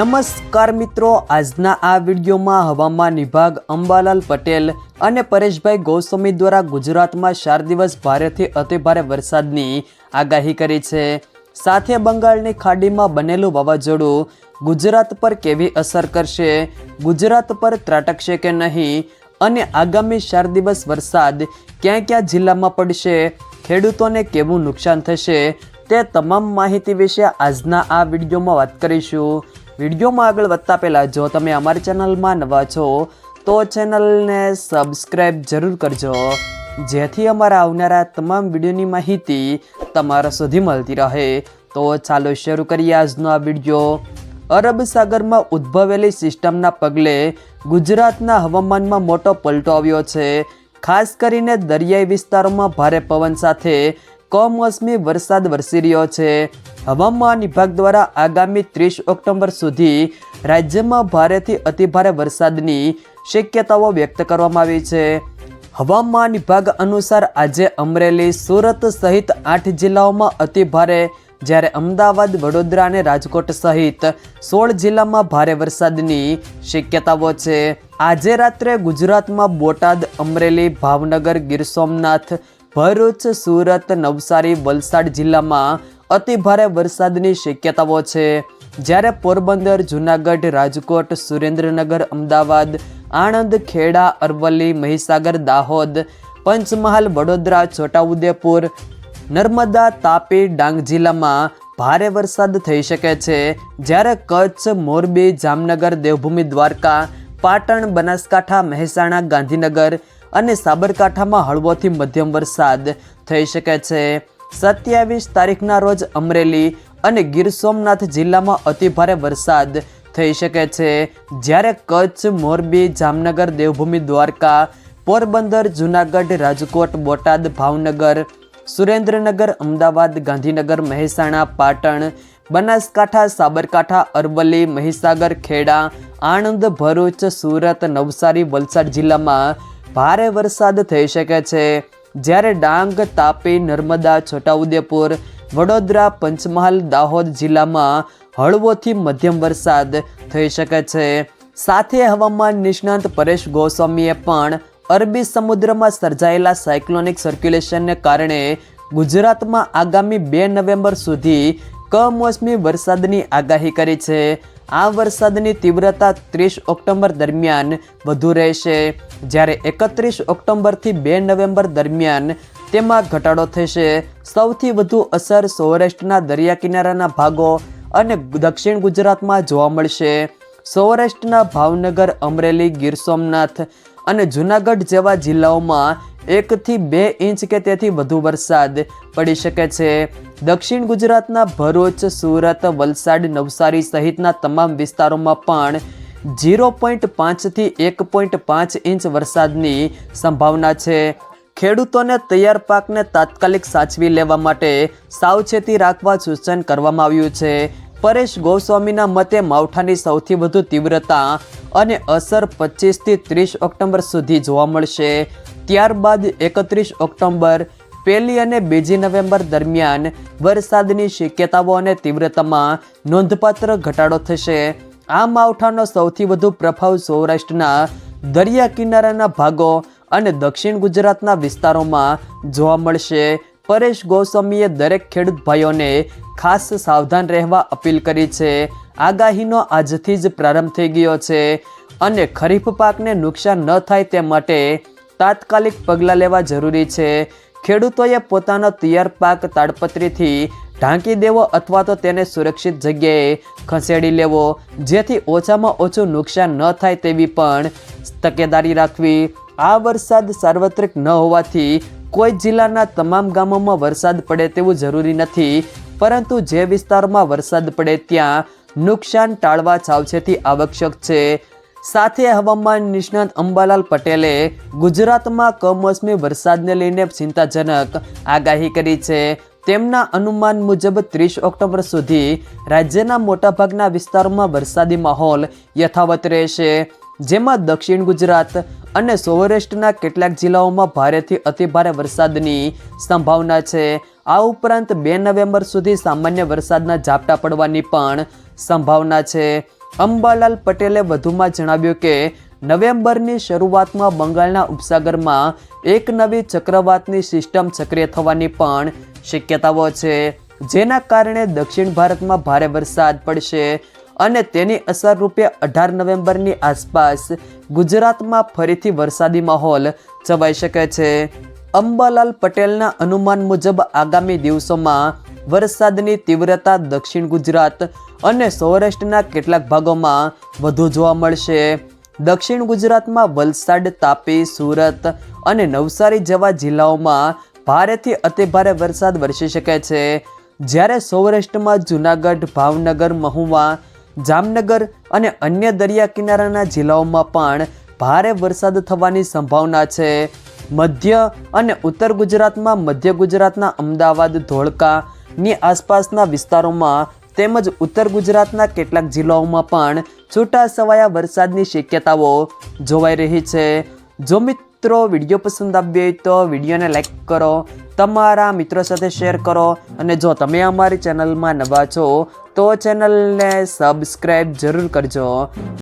નમસ્કાર મિત્રો, આજના આ વિડીયોમાં હવામાન વિભાગ અંબાલાલ પટેલ અને પરેશભાઈ ગોસ્વામી દ્વારા ગુજરાતમાં ચાર દિવસ ભારેથી અતિભારે વરસાદની આગાહી કરી છે. સાથે બંગાળની ખાડીમાં બનેલું વાવાઝોડું ગુજરાત પર કેવી અસર કરશે? ગુજરાત પર ત્રાટકશે કે નહીં? અને આગામી ચાર દિવસ વરસાદ ક્યાં ક્યાં જિલ્લામાં પડશે? ખેડૂતોને કેવું નુકસાન થશે? તે તમામ માહિતી વિશે આજના આ વિડીયોમાં વાત કરીશું. વિડીયોમાં આગળ વધતા પહેલાં જો તમે અમારી ચેનલમાં નવા છો, તો ચેનલને સબસ્ક્રાઈબ જરૂર કરજો. જેથી અમારા આવનારા તમામ વિડીયોની માહિતી તમારા સુધી મળતી રહે. તો ચાલો શરૂ કરીએ આજનો આ વીડિયો. અરબ સાગરમાં ઉદ્ભવેલી સિસ્ટમના પગલે ગુજરાતના હવામાનમાં મોટો પલટો આવ્યો છે. ખાસ કરીને દરિયાઈ વિસ્તારોમાં ભારે પવન સાથે કમોસમી વરસાદ વરસી રહ્યો છે. હવામાન વિભાગ દ્વારા આગામી ત્રીસ ઓક્ટોબર સુધી રાજ્યમાં ભારેથી અતિભારે વરસાદની શક્યતાઓ વ્યક્ત કરવામાં આવી છે. હવામાન વિભાગ અનુસાર આજે અમરેલી, સુરત સહિત આઠ જિલ્લાઓમાં અતિભારે, જ્યારે અમદાવાદ, વડોદરા અને રાજકોટ સહિત સોળ જિલ્લામાં ભારે વરસાદની શક્યતાઓ છે. આજે રાત્રે ગુજરાતમાં બોટાદ, અમરેલી, ભાવનગર, ગીર સોમનાથ ભરૂચ, સુરત, નવસારી, વલસાડ જિલ્લામાં અતિ ભારે વરસાદની શક્યતાઓ છે. જ્યારે પોરબંદર, જૂનાગઢ, રાજકોટ, સુરેન્દ્રનગર, અમદાવાદ, આણંદ, ખેડા, અરવલ્લી, મહીસાગર, દાહોદ, પંચમહાલ, વડોદરા, છોટાઉદેપુર, નર્મદા, તાપી, ડાંગ જિલ્લામાં ભારે વરસાદ થઈ શકે છે. જ્યારે કચ્છ, મોરબી, જામનગર, દેવભૂમિ, દ્વારકા, પાટણ, બનાસકાંઠા, મહેસાણા, ગાંધીનગર અને સાબરકાંઠામાં હળવોથી મધ્યમ વરસાદ થઈ શકે છે. સત્યાવીસ તારીખના રોજ અમરેલી અને ગીર સોમનાથ જિલ્લામાં અતિભારે વરસાદ થઈ શકે છે. જ્યારે કચ્છ, મોરબી, જામનગર, દેવભૂમિ, દ્વારકા, પોરબંદર, જૂનાગઢ, રાજકોટ, બોટાદ, ભાવનગર, સુરેન્દ્રનગર, અમદાવાદ, ગાંધીનગર, મહેસાણા, પાટણ, બનાસકાંઠા, સાબરકાંઠા, અરવલ્લી, મહીસાગર, ખેડા, આણંદ, ભરૂચ, સુરત, નવસારી, વલસાડ જિલ્લામાં ભારે વરસાદ થઈ શકે છે. જ્યારે ડાંગ, તાપી, નર્મદા, છોટાઉદેપુર, વડોદરા, પંચમહાલ, દાહોદ જિલ્લામાં હળવોથી મધ્યમ વરસાદ થઈ શકે છે. સાથે હવામાન નિષ્ણાંત પરેશ ગોસ્વામીએ પણ અરબી સમુદ્રમાં સર્જાયેલા સાયક્લોનિક સર્ક્યુલેશનને કારણે ગુજરાતમાં આગામી બે નવેમ્બર સુધી કમોસમી વરસાદની આગાહી કરી છે. આ વરસાદની તીવ્રતા ત્રીસ ઓક્ટોબર દરમિયાન વધુ રહેશે. જ્યારે એકત્રીસ ઓક્ટોબરથી બે નવેમ્બર દરમિયાન તેમાં ઘટાડો થશે. સૌથી વધુ અસર સૌરાષ્ટ્રના દરિયા કિનારાના ભાગો અને દક્ષિણ ગુજરાતમાં જોવા મળશે. સૌરાષ્ટ્રના ભાવનગર, અમરેલી, ગીર સોમનાથ અને જૂનાગઢ જેવા જિલ્લાઓમાં એકથી બે ઇંચ કે તેથી વધુ વરસાદ પડી શકે છે. દક્ષિણ ગુજરાતના ભરૂચ, સુરત, વલસાડ, નવસારી સહિતના તમામ વિસ્તારોમાં પણ ઝીરો પોઈન્ટ પાંચથી એક પોઈન્ટ પાંચ ઇંચ વરસાદની સંભાવના છે. ખેડૂતોને તૈયાર પાકને તાત્કાલિક સાચવી લેવા માટે સાવચેતી રાખવા સૂચન કરવામાં આવ્યું છે. પરેશ ગોસ્વામીના મતે માવઠાની સૌથી વધુ તીવ્રતા અને અસર પચીસથી ત્રીસ ઓક્ટોબર સુધી જોવા મળશે. ત્યારબાદ એકત્રીસ ઓક્ટોબર પહેલી અને બીજી નવેમ્બર દરમિયાન વરસાદની શક્યતાઓ અને તીવ્રતામાં નોંધપાત્ર ઘટાડો થશે. આ માવઠાનો સૌથી વધુ પ્રભાવ સૌરાષ્ટ્રના દરિયા કિનારાના ભાગો અને દક્ષિણ ગુજરાતના વિસ્તારોમાં જોવા મળશે. પરેશ ગોસ્વામીએ દરેક ખેડૂત ભાઈઓને ખાસ સાવધાન રહેવા અપીલ કરી છે. આગાહીનો આજથી જ પ્રારંભ થઈ ગયો છે અને ખરીફ પાકને નુકસાન ન થાય તે માટે તાત્કાલિક પગલાં લેવા જરૂરી છે. ખેડૂતોએ પોતાનો તૈયાર પાક તાડપત્રીથી ઢાંકી દેવો અથવા તો તેને સુરક્ષિત જગ્યાએ ખસેડી લેવો, જેથી ઓછામાં ઓછું નુકસાન ન થાય તેવી પણ તકેદારી રાખવી. આ વરસાદ સાર્વત્રિક ન હોવાથી કોઈ જિલ્લાના તમામ ગામોમાં વરસાદ પડે તેવું જરૂરી નથી. પરંતુ જે વિસ્તારમાં વરસાદ પડે ત્યાં નુકસાન ટાળવા સાવચેતી આવશ્યક છે. સાથે હવામાન નિષ્ણાત અંબાલાલ પટેલે ગુજરાતમાં કમોસમી વરસાદને લઈને ચિંતાજનક આગાહી કરી છે. તેમના અનુમાન મુજબ ત્રીસ ઓક્ટોબર સુધી રાજ્યના મોટાભાગના વિસ્તારોમાં વરસાદી માહોલ યથાવત રહેશે. જેમાં દક્ષિણ ગુજરાત અને સૌરાષ્ટ્રના કેટલાક જિલ્લાઓમાં ભારેથી અતિભારે વરસાદની સંભાવના છે. આ ઉપરાંત બે નવેમ્બર સુધી સામાન્ય વરસાદના ઝાપટા પડવાની પણ સંભાવના છે. અંબાલાલ પટેલે વધુમાં જણાવ્યું કે, નવેમ્બરની શરૂઆતમાં બંગાળના ઉપસાગરમાં એક નવી ચક્રવાતની સિસ્ટમ સક્રિય થવાની પણ શક્યતાઓ છે. જેના કારણે દક્ષિણ ભારતમાં ભારે વરસાદ પડશે અને તેની અસર રૂપે અઢાર નવેમ્બરની આસપાસ ગુજરાતમાં ફરીથી વરસાદી માહોલ છવાઈ શકે છે. અંબાલાલ પટેલના અનુમાન મુજબ આગામી દિવસોમાં વરસાદની તીવ્રતા દક્ષિણ ગુજરાત અને સૌરાષ્ટ્રના કેટલાક ભાગોમાં વધુ જોવા મળશે. દક્ષિણ ગુજરાતમાં વલસાડ, તાપી, સુરત અને નવસારી જેવા જિલ્લાઓમાં ભારેથી અતિભારે વરસાદ વરસી શકે છે. જ્યારે સૌરાષ્ટ્રમાં જૂનાગઢ, ભાવનગર, મહુવા, જામનગર અને અન્ય દરિયા કિનારાના જિલ્લાઓમાં પણ ભારે વરસાદ થવાની સંભાવના છે. મધ્ય અને ઉત્તર ગુજરાતમાં મધ્ય ગુજરાતના અમદાવાદ ધોળકાની આસપાસના વિસ્તારોમાં તેમજ ઉત્તર ગુજરાતના કેટલાક જિલ્લાઓમાં પણ છૂટા છવાયા વરસાદની શક્યતાઓ જોવાઈ રહી છે. જો મિત્રો વીડિયો પસંદ આવ્યો હોય તો વિડીયોને લાઈક કરો, તમારા મિત્રો સાથે શેર કરો અને જો તમે અમારી ચેનલમાં નવા છો તો ચેનલને સબસ્ક્રાઈબ જરૂર કરજો.